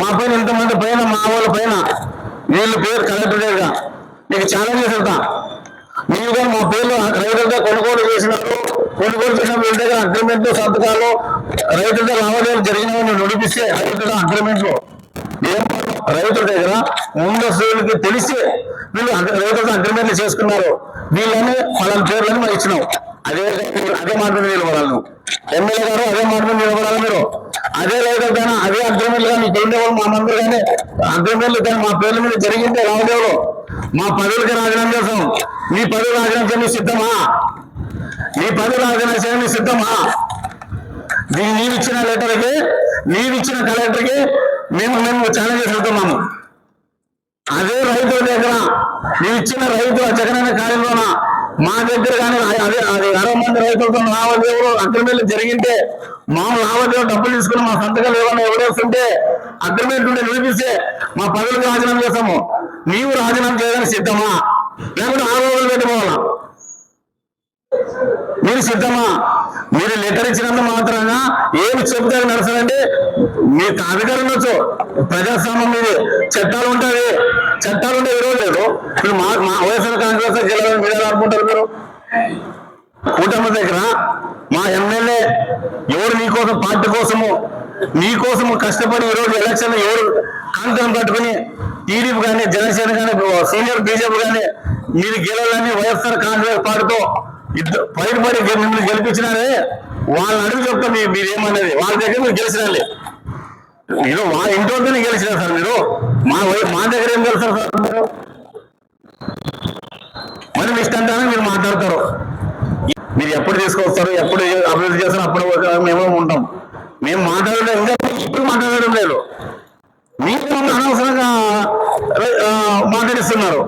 మా పైన ఇంతమంది పైన మా వాళ్ళ పైన వీళ్ళ పేరు కలెక్టర్ దగ్గర నీకు ఛాలెంజ్ చేస్తా. మీరు కానీ మా పేర్లు రైతులతో కొనుగోలు చేసినారు. కొనుగోలు చేసిన వీళ్ళ దగ్గర అగ్రిమెంట్ సంతకాలు రైతులతో లావాదేవీలు జరిగినాయని నడిపిస్తే రైతుల అగ్రిమెంట్లు ఏం రైతుల దగ్గర ముందస్తులకి తెలిసి వీళ్ళు అగ్ర- రైతులతో అగ్రిమెంట్లు చేసుకున్నారు. వీళ్ళని వాళ్ళ పేర్లని మనం ఇచ్చినావు అదే అదే మాట మీద ఎమ్మెల్యే గారు అదే మాట నిలబడాలి మీరు. అదే లేదు కానీ అదే అగ్రిమెంట్లు కానీ ఇక్కడ ఉండే మా మందరు కానీ అగ్రిమెంట్లు కానీ మా పేర్ల మీద జరిగిందే రావదేవులు మా పదవులకి రాజీనామా చేస్తాం. మీ పదవి రాజీనామా చేయడానికి సిద్ధమా? మీ పదవి రాజీనామా చేయడానికి సిద్ధమా? దీన్ని నీవిచ్చిన లెటర్కి నీవిచ్చిన కలెక్టర్కి మేము మేము ఛాలెంజ్ చేస్తున్నాము అదే రైతుల దగ్గర నీవిచ్చిన రైతు జగనన్న కార్యంలోనా మా దగ్గర కానీ అదే అది అరవై మంది రైతులతో లావాదేవీలు అగ్రిమెంట్లు జరిగింటే మా లావాదేవీలు డబ్బులు తీసుకుని మా సంతకాలు ఏమన్నా ఎవరేస్తుంటే అగ్రిమెంట్ ఉంటే నిలిపిస్తే మా పదవికి రాజీనామా చేస్తాము. నీవు రాజీనామా చేయడానికి సిద్ధమా? లేకుంటే ఆరోగ్యం పెట్టుకోవాలా? మీరు సిద్ధమా? మీరు లెటర్ ఇచ్చినంత మాత్రంగా ఏమి చెబుతారు నడుస్తారంటే మీకు అధికారం ఉండొచ్చు ప్రజాస్వామ్యం మీది చట్టాలు ఉంటాయి చట్టాలు ఉంటే విరోధం లేదు. మీరు మా మా వైఎస్ఆర్ కాంగ్రెస్ గెలవని మీరు అనుకుంటారు మీరు? కూటమి దగ్గర మా ఎమ్మెల్యే ఎవరు నీకోసం పార్టీ కోసము మీకోసము కష్టపడి ఈరోజు ఎలక్షన్ ఎవరు కాంతం పట్టుకుని టీడీపీ కానీ జనసేన కానీ సీనియర్ బీజేపీ కానీ మీరు గెలవాలని వైఎస్ఆర్ కాంగ్రెస్ పార్టీతో ఇద్దరు పైన పడి మిమ్మల్ని గెలిపించినారే. వాళ్ళని అడుగు చెప్తాం మీ- మీరు వాళ్ళ దగ్గర మీరు గెలిచినాలి మీరు మా ఇంట్లోనే గెలిచినారు సార్ మీరు. మా మా దగ్గర ఏం గెలుస్తారు సార్ మీరు? మరి మీ ఇష్టంగానే మీరు మాట్లాడతారు. మీరు ఎప్పుడు తీసుకొస్తారు ఎప్పుడు అభివృద్ధి చేస్తారు అప్పుడు మేము ఉంటాం. మేము మాట్లాడడం ఇంకా ఇప్పుడు మాట్లాడడం లేదు. మీరు అనవసరంగా మాట్లాడిస్తున్నారు.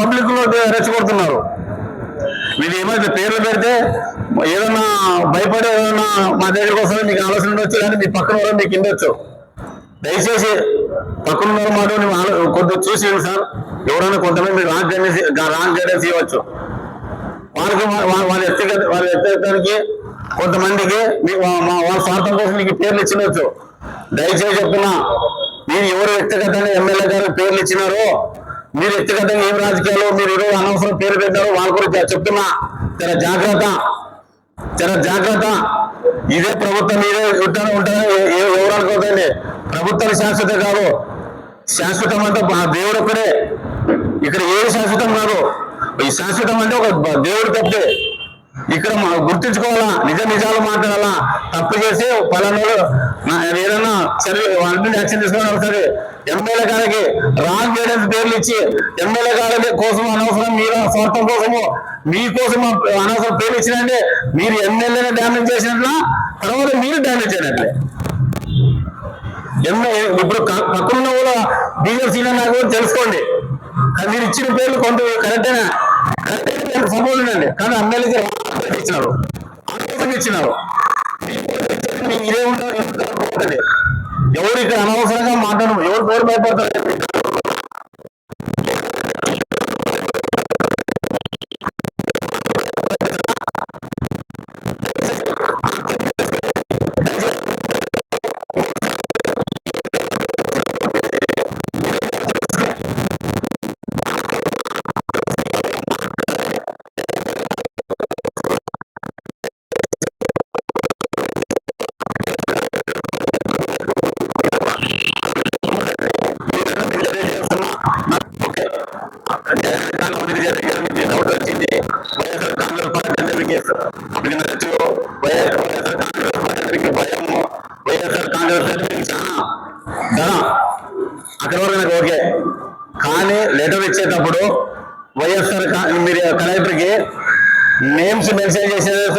పబ్లిక్లో రెచ్చగొడుతున్నారు. మీరు ఏమైతే పేర్లు పెడితే ఏదన్నా భయపడే ఏదన్నా మా దగ్గరికి కోసం మీకు ఆలోచన ఉండొచ్చు కానీ మీ పక్కన వాళ్ళు మీకు ఇండొచ్చు దయచేసి పక్కన ఉన్న మాట కొద్దిగా చూసి సార్. ఎవరైనా కొంతమంది మీరు రాంగ్ గైడెన్స్ రాంగ్ గైడెన్స్ ఇవ్వచ్చు. వాళ్ళకి వాళ్ళ వ్యక్తిగత వాళ్ళ వ్యక్తిగతానికి కొంతమందికి మీ మా వాళ్ళ స్వార్థం కోసం మీకు పేర్లు ఇచ్చినవచ్చు దయచేసి చెప్తున్నా మీరు ఎవరు వ్యక్తిగతంగా ఎమ్మెల్యే గారు పేర్లు ఇచ్చినారో మీరు వ్యక్తిగతంగా ఏం రాజకీయాలు మీరు ఈరోజు అనవసరం పేరు పెట్టారు వాళ్ళ గురించి చెప్తున్నా. చాలా జాగ్రత్త. చాలా జాగ్రత్త. ఇదే ప్రభుత్వం మీదే ఉంటానే ఏ ఎవరు అనుకోకండి ప్రభుత్వం శాశ్వత కాదు. శాశ్వతం అంటే మా దేవుడు ఒక్కడే. ఇక్కడ ఏది శాశ్వతం కాదు. ఈ శాశ్వతం అంటే ఒక దేవుడు తప్పే ఇక్కడ మనం గుర్తించుకోవాలా? నిజ నిజాలు మాట్లాడాలా? తప్పు చేసి పలానోడు ఏదైనా సరే వాళ్ళ యాక్షన్ తీసుకోవడం సరే ఎమ్మెల్యే గారికి రాంగ్ గైడెన్స్ పేర్లు ఇచ్చి ఎమ్మెల్యే గారి కోసం అనవసరం మీరు స్వార్థం కోసము మీకోసం అనవసరం పేర్లు ఇచ్చినంటే మీరు ఎమ్మెల్యేని డ్యామేజ్ చేసినట్ల తర్వాత మీరు డ్యామేజ్ అయినట్లే ఎమ్మెల్యే ఇప్పుడు క- పక్కన కూడా బీజేపీ సీనియర్ నాకు తెలుసుకోండి. కానీ మీరు ఇచ్చిన పేర్లు కొంత కరెక్టేనా? సపోర్ట్ కానీ ఎమ్మెల్యేకి ఇచ్చినారు అనవసరంగా ఇచ్చినారు ఇదే ఉంటుంది ఎవరు ఇక్కడ అనవసరంగా మాట్లాడము ఎవరు పేరు భయపడతారు?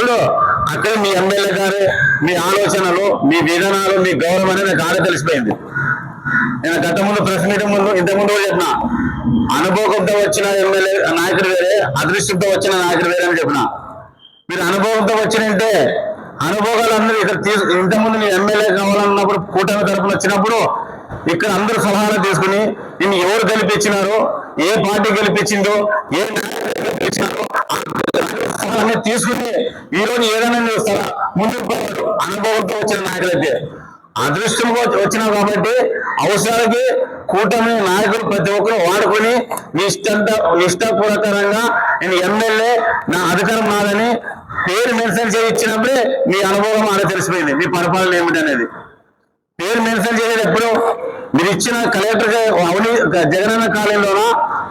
చేసేటప్పుడు అక్కడ మీ ఎమ్మెల్యే గారు మీ ఆలోచనలు మీ విధానాలు మీ గౌరవం అనేది నాకు ఆడ తెలిసిపోయింది. నేను గత ముందు ప్రెస్ మీటింగ్ ముందు ఇంత ముందు కూడా చెప్పిన. అనుభవంతో వచ్చిన ఎమ్మెల్యే నాయకుడు వేరే అదృష్టంతో వచ్చిన నాయకుడు వేరే అని చెప్పిన. మీరు అనుభవంతో వచ్చినంటే అనుభవాలు అందరూ ఇక్కడ తీసు ఇంతకుముందు మీ ఎమ్మెల్యే కావాలన్నప్పుడు కూటమి తరపున వచ్చినప్పుడు ఇక్కడ అందరూ సలహాలు తీసుకుని నిన్ను ఎవరు గెలిపించినారో ఏ పార్టీ గెలిపించిందో ఏ గెలిపించినారో అన్ని తీసుకుని ఈరోజు ఏదైనా చూస్తారా ముందుకు అనుభవంతో వచ్చిన నాయకులైతే అదృష్టం వచ్చినావు కాబట్టి అవసరాలకి కూటమి నాయకులు ప్రతి ఒక్కరు వాడుకొని నిష్ఠంత నిష్ఠాపూర్వకంగా నేను ఎమ్మెల్యే నా అధికారం నాదని పేరు మెన్షన్ చేయించినప్పుడే మీ అనుభవం ఆడ తెలిసిపోయింది. మీ పరిపాలన ఏమిటనేది. పేరు మెన్షన్ చేసేది ఎప్పుడు మీరు ఇచ్చిన కలెక్టర్ అవినీతి జగనన్న కాలంలోన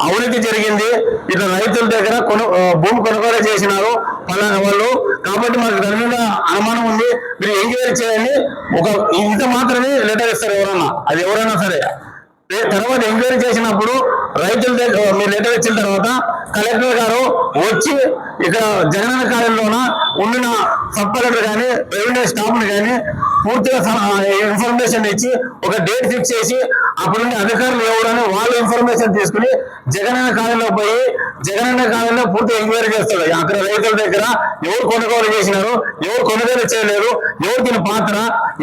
అవినీతి జరిగింది. ఇట్లా రైతుల దగ్గర కొను భూమి కొనుగోలు చేసినారు. పలానా వాళ్ళు కాబట్టి మాకు దాని అనుమానం ఉంది. మీరు ఎంక్వైరీ చేయండి. ఒక ఇంత మాత్రమే లెటర్ ఇస్తారు ఎవరన్నా. అది ఎవరైనా సరే. తర్వాత ఎంక్వైరీ చేసినప్పుడు రైతుల దగ్గర మీరు లెటర్ ఇచ్చిన తర్వాత కలెక్టర్ గారు వచ్చి ఇక్కడ జగనన్న కాలంలోన ఉండిన సబ్ కలెక్టర్ కానీ రెవెన్యూ స్టాఫ్ని కానీ పూర్తిగా ఇన్ఫర్మేషన్ ఇచ్చి ఒక డేట్ ఫిక్స్ చేసి అప్పుడున్న అధికారులు ఎవరని వాళ్ళ ఇన్ఫర్మేషన్ తీసుకుని జగనన్న కాలంలో పోయి జగనన్న కాలంలో పూర్తి ఎంక్వైరీ చేస్తాడు అక్కడ రైతుల దగ్గర ఎవరు కొనుగోలు చేసినారు ఎవరు కొనుగోలు చేయలేరు ఎవరు దీని పాత్ర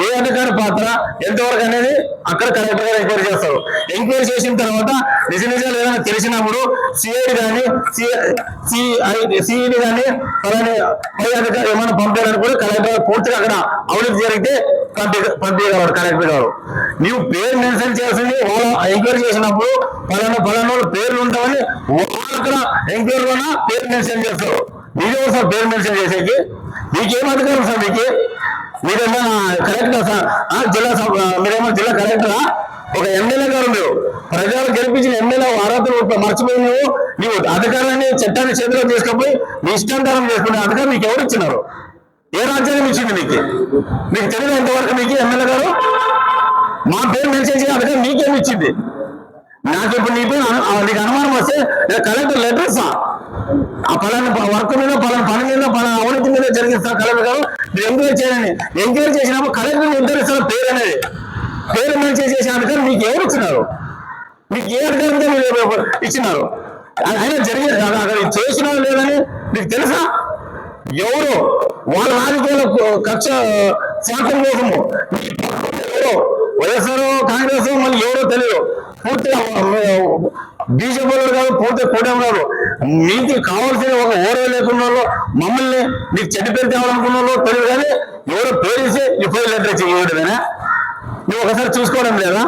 ఏ అధికారి పాత్ర ఎంతవరకు అనేది అక్కడ కలెక్టర్ గారు ఎంక్వైరీ చేస్తారు. ఎంక్వైరీ చేసిన తర్వాత నిజ నిజాలు ఏదైనా తెలిసినప్పుడు సిఐడి కానీ సిఐ సిఈడి కానీ అలానే పై అధికారి ఏమైనా పంపారని కూడా కలెక్టర్ పూర్తిగా అక్కడ అవినీతి జరిగితే పంపించగలరు కలెక్టర్ గారు నీవు పేరు మెన్షన్ చేసింది వాళ్ళు ఎంక్వైరీ చేసినప్పుడు పలానా పలానా వాళ్ళ పేర్లు ఉంటామని వాళ్ళు అక్కడ ఎంక్వైరీలోన పేరు మెన్షన్ చేస్తారు. మీరే సార్ పేరు మెన్షన్ చేసేకి మీకేం అధికారం సార్ మీకు? మీరేమో కలెక్టర్ సార్? ఆ, జిల్లా మీరేమో జిల్లా కలెక్టరా? ఒక ఎమ్మెల్యే గారు మీరు ప్రజలు గెలిపించిన ఎమ్మెల్యే అర్హతలు మర్చిపోయి నువ్వు నీవు అధికారాన్ని చట్టాన్ని చేతిలో తీసుకుపోయి నీ ఇష్టాంతరం చేసుకునే అధికారం నీకు ఎవరు ఇచ్చినారు? ఏ రాజ్యాంగం ఇచ్చింది మీకు మీకు తెలియదు ఎంతవరకు మీకు ఎమ్మెల్యే గారు? మా పేరు మెసేజ్ అధికారం నీకేమి ఇచ్చింది? నాకు ఇప్పుడు నీ పేరు నీకు అనుమానం వస్తే కలెక్టర్ లెటర్సా. ఆ పలాని ప- వర్క్ మీద పలాని పని మీద పలానా అవినీతి మీద జరిగిస్తా కలెక్టర్ గారు మీరు ఎంక్వైరీ చేయాలని ఎంక్వైరీ చేసినప్పుడు కలెక్టర్ నిర్ధారిస్తారు పేరు అనేది. పేరు మంచి చేసిన అధికారం మీకు ఎవరు ఇచ్చినారు? మీకు ఏ అధికారంతో మీరు ఇచ్చినారు? అ- అయినా కాదు. అక్కడ చేసినా లేదని మీకు తెలుసా? ఎవరు? వాళ్ళ రాజకీయాల కక్ష శాతం కోసము. ఎవరో? వైఎస్ఆర్ కాంగ్రెస్ మళ్ళీ ఎవరో తెలియదు. పూర్తిగా బీజేపీ కాదు పూర్తిగా కూడా కాదు. మీకు కావాల్సిన ఒక ఓరే లేకున్న వాళ్ళు మమ్మల్ని మీకు చెడ్డ పేరు తేవాలనుకున్న వాళ్ళు తెలియదు కానీ ఎవరో పేరేసి ఇస్తే ఇప్పుడు లెటర్ ఇచ్చి ఇవ్వడమేనా? నువ్వు ఒకసారి చూసుకోవడం లేదా?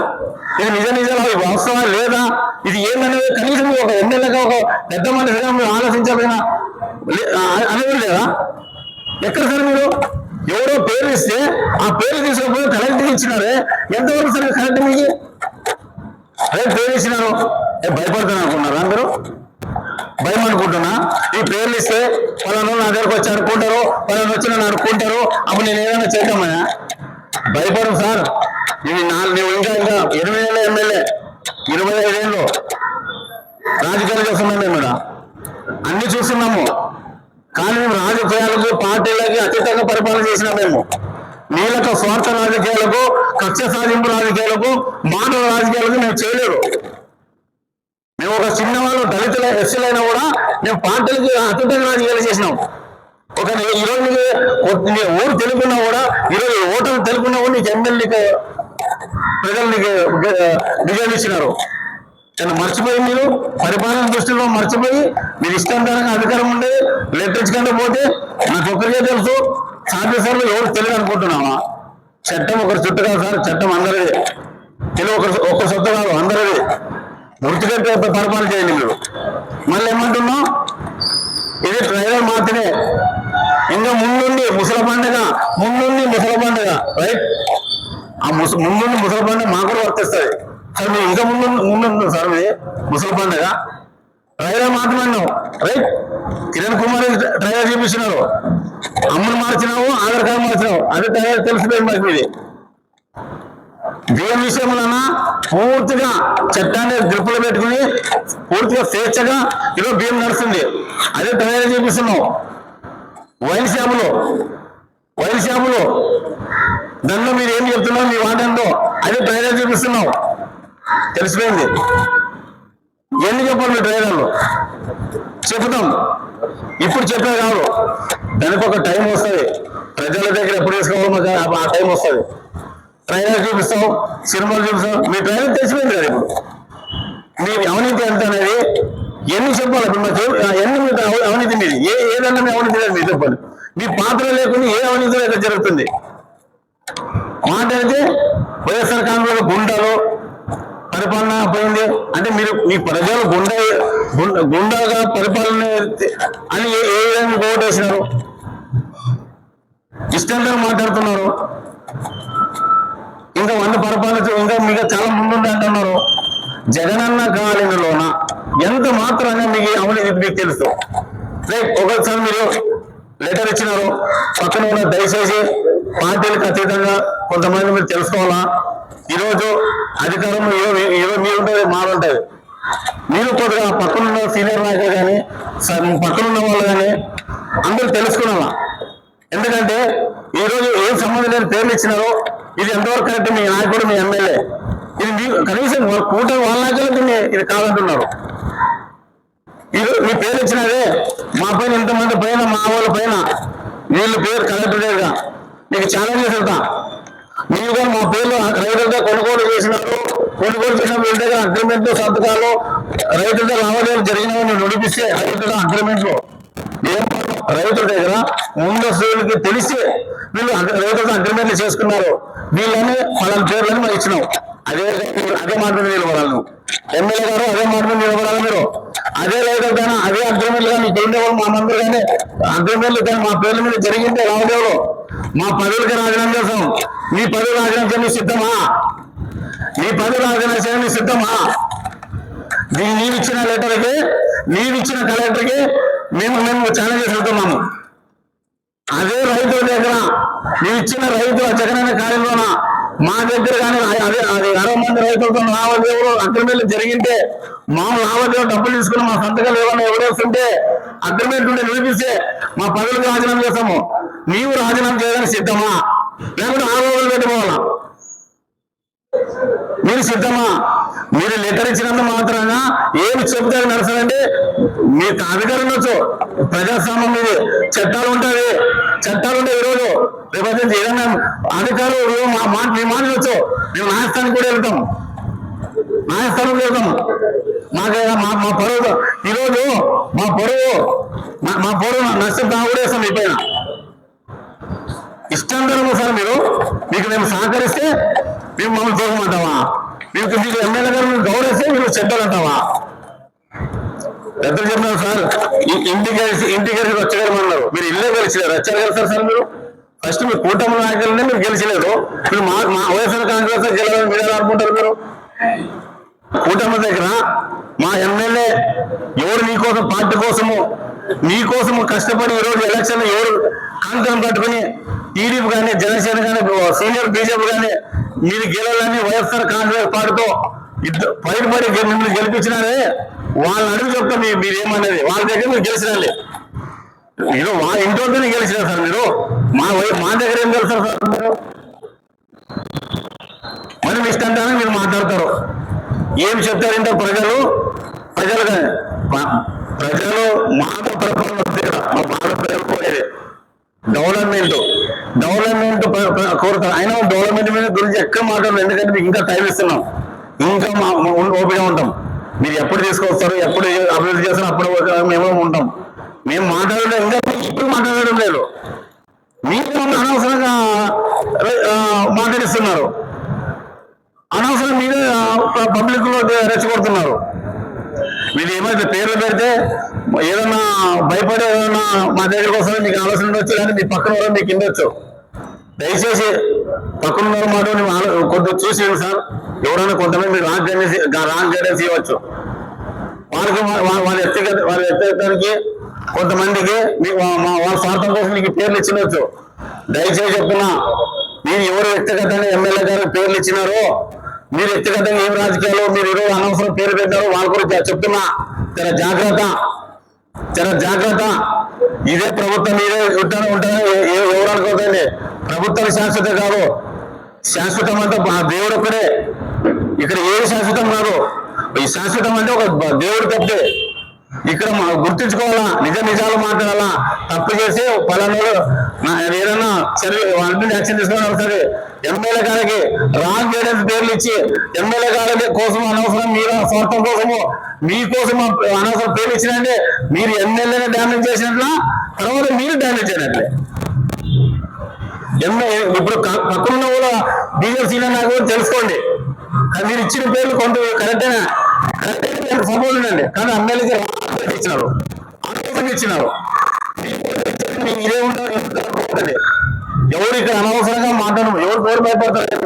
ఇది నిజ నిజాలు అవి వాస్తవా లేదా? ఇది ఏందనేది కనీసం ఒక ఎమ్మెల్యేగా ఒక పెద్ద మనిషిగా మీరు ఆలోచించకపోయినా అనేది లేదా? ఎక్కడ సార్ మీరు? ఎవరో పేరు ఇస్తే ఆ పేరు తీసుకుని కలెక్టర్ ఇచ్చినారే? ఎంతవరకు సరే కరెక్ట్ మీకు? రేపు పేరు ఇచ్చినారు. ఏ భయపడుతున్నా అనుకున్నారా అందరూ? భయం అనుకుంటున్నా. ఈ పేర్లు ఇస్తే పలానా నా దగ్గరకు వచ్చి అనుకుంటారు పలానా వచ్చి నన్ను అనుకుంటారు. అప్పుడు నేను ఏదైనా చేద్దామయ్యా భయపడం సార్. ఇది నాలుగు నేను ఇంకా ఇంకా ఇరవై ఏళ్ళ ఎమ్మెల్యే ఇరవై ఐదేళ్ళు రాజకీయాలు చేస్తున్నాను నేను అన్ని చూస్తున్నాము. కానీ మేము రాజకీయాలకు పార్టీలకి అతీతంగా పరిపాలన చేసినా మేము. నీళ్ళక స్వార్థ రాజకీయాలకు కక్ష సాధింపు రాజకీయాలకు మానవ రాజకీయాలకు మేము చేయలేదు. మేము ఒక చిన్నవాళ్ళు దళితుల ఎస్సీలైనా కూడా మేము పార్టీలకు అతీతంగా రాజకీయాలు చేసినాం. ఒక ఈరోజు ఒక- నీ ఊరు తెలుపున్నా కూడా ఈరోజు ఓటర్లు తెలుపున్నా కూడా నీకు ఎమ్మెల్యేకి ప్రజల్ని నీకు ఇచ్చినారు కానీ మర్చిపోయి మీరు పరిపాలన దృష్టిలో మర్చిపోయి మీరు ఇష్టాంతరంగా అధికారం ఉండేది లెట్టించకుండా పోతే నాకు ఒక్కరికే తెలుసు సాధ్యసార్లు ఎవరు తెలియదు అనుకుంటున్నామా? చట్టం ఒకరి చుట్టూ కాదు సార్ చట్టం అందరిది. తెలుగు ఒకరి ఒక్క సొత్తు కాదు అందరిది. వృత్తిగత పరిపాలన చేయండి మీరు. మళ్ళీ ఏమంటున్నాం? ఇది ట్రైలర్ మాత్రమే. ఇంకా ముందుండి ముసల పండుగ ముందుండి ముసల పండుగ రైట్? ముస ముందు ముసలి పండుగ మాకు కూడా వర్తిస్తుంది సార్ మీరు ఇంకా ముందు ముందు సార్ మీ ముసలి పండుగ ట్రైలర్ మాత్రమే రైట్ కిరణ్ కుమార్ ట్రైలర్ చూపించినారు అమ్మను మార్చినావు ఆధార్ కార్డు మార్చినావు. అదే ట్రైలర్ తెలిసిపోయింది మాకు మీది దేని విషయంలోనా పూర్తిగా చట్టాన్ని గ్రిప్పులు పెట్టుకుని పూర్తిగా స్వేచ్ఛగా ఈరోజు బియ్యం నడుస్తుంది. అదే తయారు చూపిస్తున్నావు. వైన్ షాపులో. వైన్ షాపులో. దానిలో మీరు ఏం చెప్తున్నావు మీ వాటంలో అదే తయారు చూపిస్తున్నావు. తెలిసిపోయింది. ఎన్ని చెప్పాలి మీ డ్రైవర్లు చెప్తాం ఇప్పుడు చెప్పే కాదు. దానికి ఒక టైం వస్తుంది. ప్రజల దగ్గర ఎప్పుడు తీసుకోవాలో మాకు ఆ- టైం వస్తుంది. ట్రైలర్ చూపిస్తాం సినిమాలు చూపిస్తాం. మీ ట్రైలర్ తెలిసిపోయింది కదా ఇప్పుడు. మీ అవినీతి ఎంత అనేది ఎన్ని చెప్పాలి? ఇప్పుడు మాకు ఎన్ని మీకు అవినీతి మీది? ఏ ఏదన్నా మీ అవినీతి లేదు మీరు చెప్పండి. మీ పాత్ర లేకుండా ఏ అవినీతి అయితే జరుగుతుంది? మాట్లాడితే వైఎస్ఆర్ కాంగ్రెస్ గుండాలు పరిపాలన పోయింది. అంటే మీరు మీ ప్రజలు గుండా గుండాగా పరిపాలన అని ఏ విధంగా ఓటేసినారు ఇష్టంగా మాట్లాడుతున్నారు. ఇంకా వంద పరిపాలన ఇంకా మీకు చాలా ముందుంది అంటున్నారు. జగనన్న కాలనీలోన ఎంత మాత్రంగా మీకు అమలు అవినీతి మీకు తెలుసు? రేపు ఒకసారి మీరు లెటర్ ఇచ్చినారు. పక్కన ఉన్న దయచేసి పార్టీలకు అతీతంగా కొంతమంది మీరు తెలుసుకోవాలా? ఈరోజు అధికారం ఈరోజు ఈరోజు మీరు మారుంటుంది మీరు కొద్దిగా పక్కనున్న సీనియర్ నాయకులు కానీ పక్కనున్న వాళ్ళు కానీ అందరూ తెలుసుకున్నావా ఎందుకంటే ఈ రోజు ఏం సంబంధం లేని పేర్లు ఇచ్చినారో ఇది ఎంతవరకు కరెక్ట్ మీ నాయకుడు మీ ఎమ్మెల్యే. ఇది మీ కనీసం వాళ్ళ కూటమి వాళ్ళ నాయకులు ఇది కాదంటున్నారు. ఇది మీ పేరు ఇచ్చినదే మా పైన ఇంతమంది పైన మా వాళ్ళ పైన. వీళ్ళ పేరు కరెక్ట్ లేదుగా నీకు ఛాలెంజ్ చేసేద్దా మీరు కూడా మా పేర్లు రైతులతో కొనుగోలు చేసినారు. కొనుగోలు చేసిన వీళ్ళ దగ్గర అగ్రిమెంట్ సంతకాలు రైతులతో లావాదేవీలు జరిగినాయని నడిపిస్తే రైతుల అగ్రిమెంట్లో ఏం రైతుల దగ్గర ముందస్తులకి తెలిసి వీళ్ళు రైతులతో అగ్రిమెంట్లు చేసుకున్నారు. వీళ్ళని వాళ్ళ పేర్లని మనం ఇచ్చినాం. అదే అదే మాట మీద నిలబడాలి ఎమ్మెల్యే గారు అదే మాట మీద నిలబడాలి మీరు. అదే రైతులకైనా అదే అగ్రిమెంట్లు కానీ ఇక్కడ ఉండేవాళ్ళు మా మందరు కానీ అగ్రిమెంట్లు కానీ మా పేర్ల మీద జరిగింటే రావడేవాళ్ళు మా పదవులకి రాజీనామా చేస్తాం. మీ పదవి రాజీనామా చేయడానికి సిద్ధమా? నీ పదవి రాజీనామా చేయడం సిద్ధమా? దీన్ని నీవిచ్చిన లెటర్కి నీవిచ్చిన కలెక్టర్కి మేము మేము ఛాలెంజ్ చేస్తున్నాము అదే రైతుల దగ్గర నీవు ఇచ్చిన రైతు జగనన్న కార్యంలోన మా దగ్గర కానీ అదే అది అరవై మంది రైతులతో లావాదేవీలు అగ్రిమెంట్లు జరిగింటే మా లావాదేవీలు డబ్బులు తీసుకుని మా సంతకాలు ఏమైనా ఎవరేస్తుంటే అగ్రిమెంట్ నుండి నిలిపిస్తే మా పదవులకు రాజీనామా చేస్తాము. నీవు రాజీనామా చేయడానికి సిద్ధమా? లేకుంటే ఆందోళన పెట్టుకోవాలా? మీరు సిద్ధమా? మీరు లెటర్ ఇచ్చినంత మాత్రాన ఏమి చెబుతారు నడుస్తారంటే మీకు అధికారం ఉండొచ్చు. ప్రజాస్వామ్యం మీద. చట్టాలు ఉంటాయి. చట్టాలు ఉంటాయి ఈరోజు. రేపు ఏదైనా అధికారులు మా మాట మీ మాట వచ్చు మేము న్యాయస్థానికి కూడా వెళ్తాం. న్యాయస్థానం వెళ్తాం. మాకు మా మా పొరవు ఈరోజు మా పొరవు మా- మా పొరవు నష్టం కూడా వేస్తాం మీ పైన. ఇష్టం ఇష్టాంతరం సార్ మీరు మీకు మేము సహకరిస్తే మేము మమ్మల్ని చూడమంటావా మీకు మీకు ఎమ్మెల్యే గారు మీరు గౌరవిస్తే మీరు చెడ్డాలంటావా? పెద్దలు చెప్పినారు సార్ ఇంటికి కలిసి ఇంటికి కలిసి వచ్చగలమన్నారు మీరు ఇల్లే గెలిచినారు వచ్చారు గెలిచారు సార్ మీరు? ఫస్ట్ మీరు కూటమి నాయకులనే మీరు గెలిచలేదు మీరు మా మా వైఎస్ఆర్ కాంగ్రెస్ గెలవాలని మీరు అనుకుంటారు మీరు? కూటమి దగ్గర మా ఎమ్మెల్యే ఎవరు నీకోసం పార్టీ కోసము మీకోసం కష్టపడి ఈరోజు ఎలక్షన్ ఎవరు కంకణం కట్టుకుని టీడీపీ కానీ జనసేన కానీ సీనియర్ బీజేపీ కానీ మీరు గెలవాలని వైఎస్ఆర్ కాంగ్రెస్ పార్టీతో ఇద్దరు పైన పడి మిమ్మల్ని గెలిపించినారే? వాళ్ళని అడుగు చెప్తా మీ మీరు వాళ్ళ దగ్గర మీరు గెలిచినాలి మీరు మా ఇంట్లోనే గెలిచినారు సార్ మీరు. మా వై- మా దగ్గర ఏం గెలుస్తారు సార్ మీరు? మరి మీ ఇష్టంగానే మీరు మాట్లాడతారు. ఏం చెప్తారంటే ప్రజలు? ప్రజలు కానీ ప్రజలు మాట పరిపాలన వస్తే మా బాధ ప్రజలు పోయేది డెవలప్మెంట్ డెవలప్మెంట్ కోరుతారు. అయినా డెవలప్మెంట్ మీద గురించి ఎక్కడ మాట్లాడదు ఎందుకంటే మీకు ఇంకా టైం ఇస్తున్నాం. ఇంకా మా ఓపిక ఉంటాం. మీరు ఎప్పుడు తీసుకొస్తారు ఎప్పుడు అభివృద్ధి చేస్తారు అప్పుడు మేము ఉంటాం. మేము మాట్లాడడం ఇంకా ఇప్పుడు మాట్లాడడం లేదు. మీరు అనవసరంగా మాట్లాడిస్తున్నారు. అనవసరం మీరే పబ్లిక్లో రెచ్చగొడుతున్నారు. వీళ్ళు ఏమైతే పేర్లు పెడితే ఏదన్నా భయపడే ఏదన్నా మా దగ్గరికి వస్తే మీకు ఆలోచన ఉండొచ్చు కానీ మీ పక్కన వాళ్ళు మీకు ఇండొచ్చు దయచేసి పక్కన ఉన్న మాట కొద్దిగా చూసి సార్. ఎవరైనా కొంతమంది మీరు రాంగ్ గైడెన్స్ రాంగ్ గైడెన్స్ ఇవ్వచ్చు. వాళ్ళకి వాళ్ళ వ్యక్తిగత వాళ్ళ వ్యక్తిగతానికి కొంతమందికి మీ మా వాళ్ళ స్వార్థం కోసం మీకు పేర్లు ఇచ్చినవచ్చు దయచేసి చెప్తున్నా నేను ఎవరు వ్యక్తిగతంగా ఎమ్మెల్యే గారు పేర్లు ఇచ్చినారో మీరు వ్యక్తిగతంగా ఏం రాజకీయాలు మీరు ఈరోజు అనవసరం పేరు పెట్టారు వాళ్ళ గురించి చెప్తున్నా. చాలా జాగ్రత్త. చాలా జాగ్రత్త. ఇదే ప్రభుత్వం మీరే ఉంటానే ఉంటానే ఏ- ఏ- ఎవరు అనుకోకండి. ప్రభుత్వం శాశ్వత కాదు. శాశ్వతం అంటే దేవుడు ఒక్కడే. ఇక్కడ ఏది శాశ్వతం కాదు. ఈ శాశ్వతం అంటే ఒక దేవుడు తప్పే ఇక్కడ మనం నిజ నిజాలు మాట్లాడాలా? తప్పు చేసి పలానోడు ఏదన్నా ఏదైనా సరే యాక్షన్ తీసుకోవడం సరే ఎమ్మెల్యే గారికి రాంగ్ గైడెన్స్ పేర్లు ఇచ్చి ఎమ్మెల్యే గారి కోసం అనవసరం మీరు స్వార్థం కోసము మీకోసం అనవసరం పేర్లు ఇచ్చినంటే మీరు ఎమ్మెల్యేని డ్యామేజ్ చేసినట్ల తర్వాత మీరు డ్యామేజ్ అయినట్లే ఎమ్మె ఇప్పుడు పక్కన ఉన్న కూడా బీజేపీ సీనియర్ నాకు తెలుసుకోండి. కానీ మీరు ఇచ్చిన పేర్లు కొంత కరెక్టేనా? సపోర్ట్ ఉండండి కానీ ఎమ్మెల్యేకి ఇచ్చినారు. అనవసరంగా ఇచ్చినారు. ఇదే ఉంటారు. ఎవరు ఇక్కడ అనవసరంగా మాట్లాడము ఎవరు పేరు భయపడతారు?